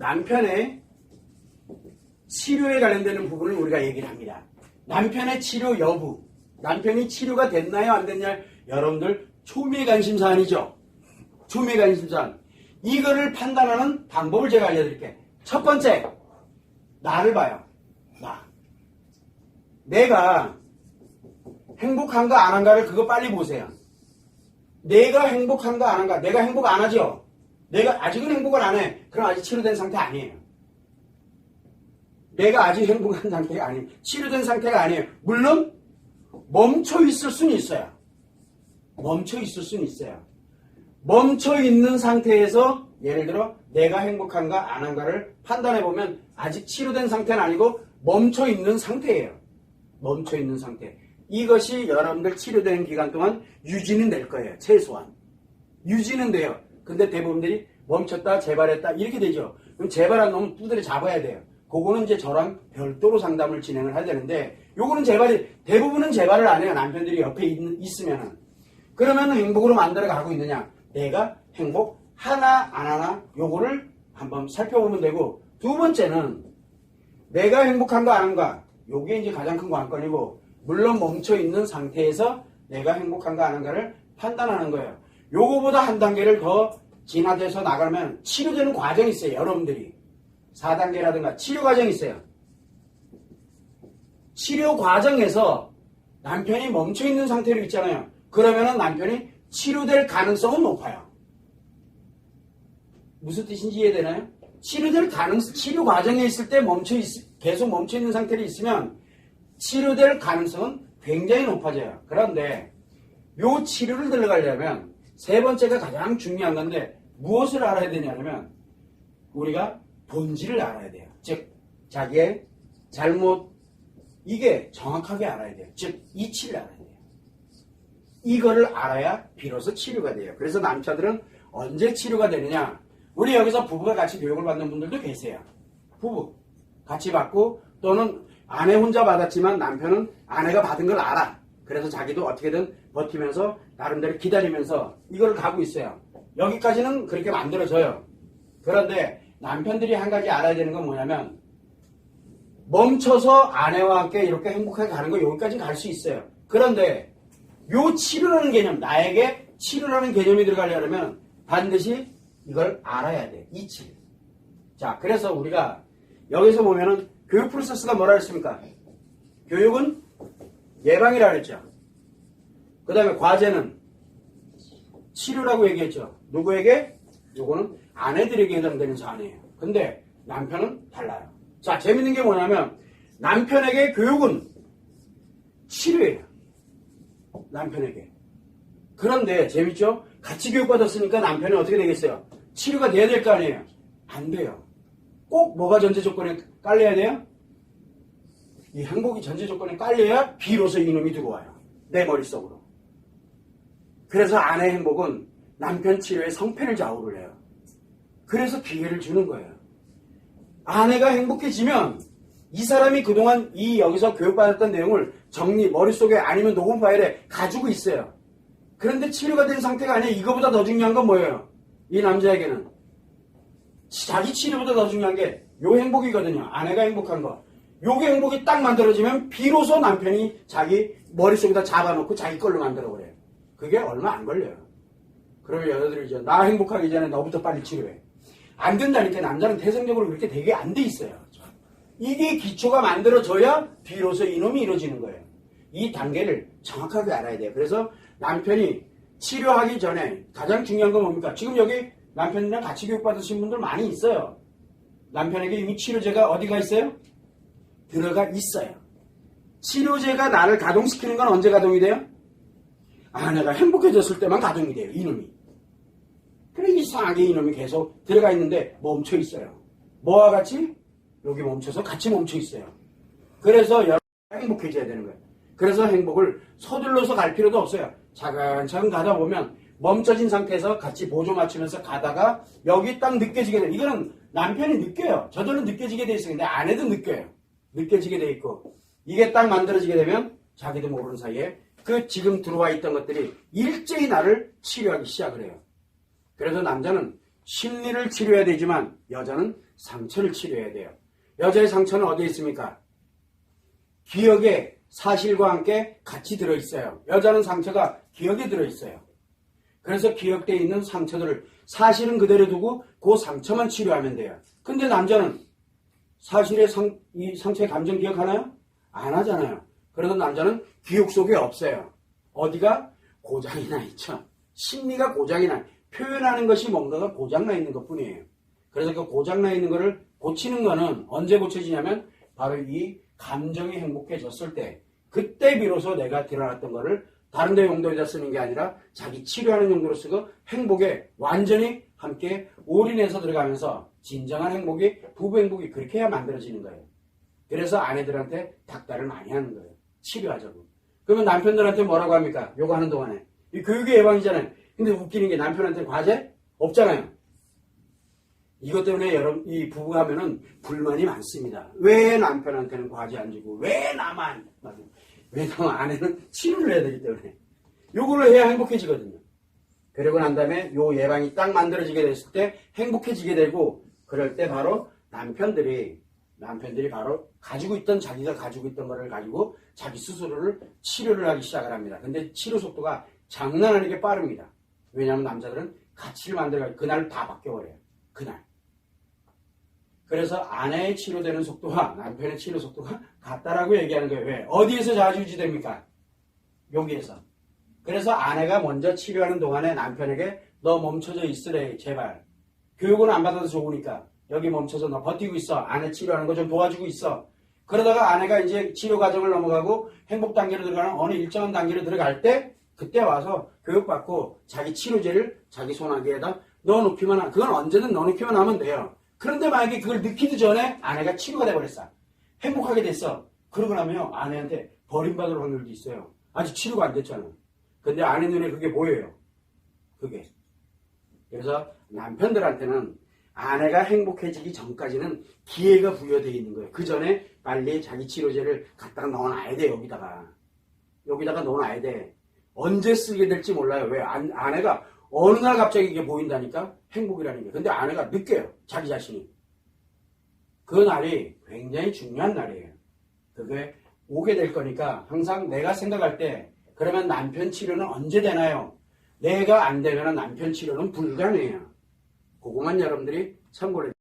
남편의 치료에 관련되는 부분을 우리가 얘기를 합니다. 남편의 치료 여부, 남편이 치료가 됐나요, 안 됐냐, 여러분들 초미의 관심 사안이죠. 초미의 관심 사안. 이거를 판단하는 방법을 제가 알려드릴게요. 첫 번째, 나를 봐요. 나. 내가 행복한가 안 한가를 그거 빨리 보세요. 내가 행복한가 안 한가. 내가 행복 안 하죠? 내가 아직은 행복을 안 해. 그럼 아직 치료된 상태 아니에요. 내가 아직 행복한 상태가 아니에요. 치료된 상태가 아니에요. 물론 멈춰 있을 수는 있어요. 멈춰 있을 수는 있어요. 멈춰 있는 상태에서 예를 들어 내가 행복한가 안 한가를 판단해 보면 아직 치료된 상태는 아니고 멈춰 있는 상태예요. 멈춰 있는 상태. 이것이 여러분들 치료되는 기간 동안 유지는 될 거예요. 최소한. 유지는 돼요. 근데 대부분들이 멈췄다, 재발했다, 이렇게 되죠. 그럼 재발한 놈은 두드려 잡아야 돼요. 그거는 이제 저랑 별도로 상담을 진행을 해야 되는데, 요거는 재발이, 대부분은 재발을 안 해요. 남편들이 옆에 있, 있으면은. 그러면 행복으로 만들어 가고 있느냐? 내가 행복 하나, 안 하나, 요거를 한번 살펴보면 되고, 두 번째는 내가 행복한가 안 한가, 요게 이제 가장 큰 관건이고, 물론 멈춰 있는 상태에서 내가 행복한가 안 한가를 판단하는 거예요. 요거보다 한 단계를 더 진화돼서 나가면 치료되는 과정이 있어요. 여러분들이. 4단계라든가 치료 과정이 있어요. 치료 과정에서 남편이 멈춰 있는 상태로 있잖아요. 그러면은 남편이 치료될 가능성은 높아요. 무슨 뜻인지 이해되나요? 치료될 가능성, 치료 과정에 있을 때 멈춰 있, 계속 멈춰 있는 상태로 있으면 치료될 가능성은 굉장히 높아져요. 그런데 요 치료를 들어가려면 세 번째가 가장 중요한 건데 무엇을 알아야 되냐면 우리가 본질을 알아야 돼요. 즉 자기의 잘못 이게 정확하게 알아야 돼요. 즉 이치를 알아야 돼요. 이거를 알아야 비로소 치료가 돼요. 그래서 남자들은 언제 치료가 되느냐? 우리 여기서 부부가 같이 교육을 받는 분들도 계세요. 부부 같이 받고 또는 아내 혼자 받았지만 남편은 아내가 받은 걸 알아. 그래서 자기도 어떻게든 버티면서 나름대로 기다리면서 이걸 가고 있어요. 여기까지는 그렇게 만들어져요. 그런데 남편들이 한 가지 알아야 되는 건 뭐냐면 멈춰서 아내와 함께 이렇게 행복하게 가는 거 여기까지 갈 수 있어요. 그런데 요 치료라는 개념, 나에게 치료라는 개념이 들어가려면 반드시 이걸 알아야 돼. 이치. 자, 그래서 우리가 여기서 보면은 교육 프로세스가 뭐라 했습니까? 교육은 예방이라 그랬죠. 그 다음에 과제는 치료라고 얘기했죠. 누구에게? 요거는 아내들에게 해당되는 사안이에요. 근데 남편은 달라요. 자, 재밌는 게 뭐냐면 남편에게 교육은 치료예요. 남편에게. 그런데 재밌죠? 같이 교육받았으니까 남편은 어떻게 되겠어요? 치료가 돼야 될 거 아니에요? 안 돼요. 꼭 뭐가 전제 조건에 깔려야 돼요? 이 행복이 전제 조건에 깔려야 비로소 이놈이 들어와요. 내 머릿속으로. 그래서 아내의 행복은 남편 치료의 성패를 좌우를 해요. 그래서 기회를 주는 거예요. 아내가 행복해지면 이 사람이 그동안 이 여기서 교육받았던 내용을 정리, 머릿속에 아니면 녹음 파일에 가지고 있어요. 그런데 치료가 된 상태가 아니에요. 이거보다 더 중요한 건 뭐예요? 이 남자에게는. 자기 치료보다 더 중요한 게 요 행복이거든요. 아내가 행복한 거. 요게 행복이 딱 만들어지면 비로소 남편이 자기 머릿속에다 잡아놓고 자기 걸로 만들어버려요. 그게 얼마 안 걸려요. 그러면 여자들이 이제 나 행복하기 전에 너부터 빨리 치료해. 안 된다니까 남자는 태생적으로 그렇게 되게 안 돼 있어요. 이게 기초가 만들어져야 비로소 이놈이 이루어지는 거예요. 이 단계를 정확하게 알아야 돼요. 그래서 남편이 치료하기 전에 가장 중요한 건 뭡니까? 지금 여기 남편이랑 같이 교육받으신 분들 많이 있어요. 남편에게 이미 치료제가 어디가 있어요? 들어가 있어요. 치료제가 나를 가동시키는 건 언제 가동이 돼요? 아 내가 행복해졌을 때만 가동이 돼요. 이놈이. 그래 이상하게 이놈이 계속 들어가 있는데 멈춰 있어요. 뭐와 같이? 여기 멈춰서 같이 멈춰 있어요. 그래서 행복해져야 되는 거예요. 그래서 행복을 서둘러서 갈 필요도 없어요. 차근차근 가다 보면 멈춰진 상태에서 같이 보조 맞추면서 가다가 여기 딱 느껴지게 돼요. 이거는 남편이 느껴요. 저절로 느껴지게 돼 있어요. 근데 아내도 느껴요. 느껴지게 돼 있고 이게 딱 만들어지게 되면 자기도 모르는 사이에 그 지금 들어와 있던 것들이 일제히 나를 치료하기 시작을 해요. 그래서 남자는 심리를 치료해야 되지만 여자는 상처를 치료해야 돼요. 여자의 상처는 어디에 있습니까? 기억에 사실과 함께 같이 들어있어요. 여자는 상처가 기억에 들어있어요. 그래서 기억되어 있는 상처들을 사실은 그대로 두고 그 상처만 치료하면 돼요. 근데 남자는 사실의 상, 이 상처의 감정 기억하나요? 안 하잖아요. 그래서 남자는 기억 속에 없어요. 어디가? 고장이 나 있죠. 심리가 고장이 나. 표현하는 것이 뭔가가 고장 나 있는 것 뿐이에요. 그래서 그 고장 나 있는 거를 고치는 거는 언제 고쳐지냐면 바로 이 감정이 행복해졌을 때 그때 비로소 내가 드러났던 거를 다른 데 용도에다 쓰는 게 아니라 자기 치료하는 용도로 쓰고 행복에 완전히 함께 올인해서 들어가면서 진정한 행복이 부부 행복이 그렇게 해야 만들어지는 거예요. 그래서 아내들한테 닥달을 많이 하는 거예요. 치료하자고. 그러면 남편들한테 뭐라고 합니까? 요거 하는 동안에. 이 교육의 예방이잖아요. 근데 웃기는 게 남편한테 과제? 없잖아요. 이것 때문에 여러분, 이 부부가 하면은 불만이 많습니다. 왜 남편한테는 과제 안 주고, 왜 나만? 왜냐면 아내는 치료를 해야 되기 때문에. 요거를 해야 행복해지거든요. 그러고 난 다음에 요 예방이 딱 만들어지게 됐을 때 행복해지게 되고, 그럴 때 바로 남편들이, 남편들이 바로 가지고 있던, 자기가 가지고 있던 거를 가지고 자기 스스로를 치료를 하기 시작을 합니다. 근데 치료 속도가 장난 아니게 빠릅니다. 왜냐하면 남자들은 가치를 만들어가지고 그날 다 바뀌어버려요. 그날. 그래서 아내의 치료되는 속도와 남편의 치료 속도가 같다라고 얘기하는 거예요. 왜? 어디에서 좌지우지됩니까? 여기에서. 그래서 아내가 먼저 치료하는 동안에 남편에게 너 멈춰져 있으래 제발. 교육은 안 받아도 좋으니까 여기 멈춰서 너 버티고 있어. 아내 치료하는 거 좀 도와주고 있어. 그러다가 아내가 이제 치료 과정을 넘어가고 행복 단계로 들어가는 어느 일정한 단계로 들어갈 때 그때 와서 교육받고 자기 치료제를 자기 손아귀에다 넣어놓기만 하, 그건 언제든 넣어놓기만 하면 돼요. 그런데 만약에 그걸 느끼기 전에 아내가 치료가 돼버렸어. 행복하게 됐어. 그러고 나면 아내한테 버림받을 확률도 있어요. 아직 치료가 안 됐잖아. 근데 아내 눈에 그게 보여요. 그게. 그래서 남편들한테는 아내가 행복해지기 전까지는 기회가 부여되어 있는 거예요. 그 전에 빨리 자기 치료제를 갖다가 넣어놔야 돼, 여기다가. 여기다가 넣어놔야 돼. 언제 쓰게 될지 몰라요. 왜? 안- 아내가 어느 날 갑자기 이게 보인다니까? 행복이라는 게. 근데 아내가 느껴요. 자기 자신이. 그 날이 굉장히 중요한 날이에요. 그게 오게 될 거니까 항상 내가 생각할 때 그러면 남편 치료는 언제 되나요? 내가 안 되면 남편 치료는 불가능해요. 그것만 여러분들이 참고를